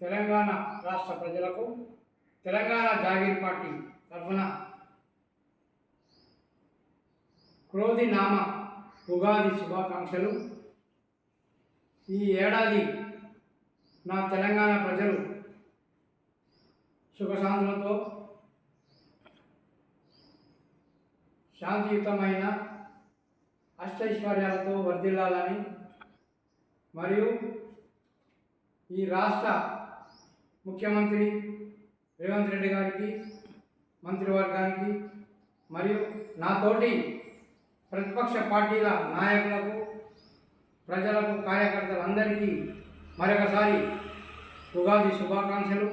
తెలంగాణ రాష్ట్ర ప్రజలకు తెలంగాణ జాగీర్ పార్టీ తరఫున క్రోధి నామ ఉగాది శుభాకాంక్షలు. ఈ ఏడాది నా తెలంగాణ ప్రజలు సుఖశాంతులతో శాంతియుతమైన అష్టైశ్వర్యాలతో వర్ధిల్లాలని మరియు ఈ రాష్ట్ర ముఖ్యమంత్రి రేవంత్ రెడ్డి గారికి మంత్రివర్గానికి మరియు నాతోటి ప్రతిపక్ష పార్టీల నాయకులకు ప్రజలకు కార్యకర్తలందరికీ మరొకసారి ఉగాది శుభాకాంక్షలు.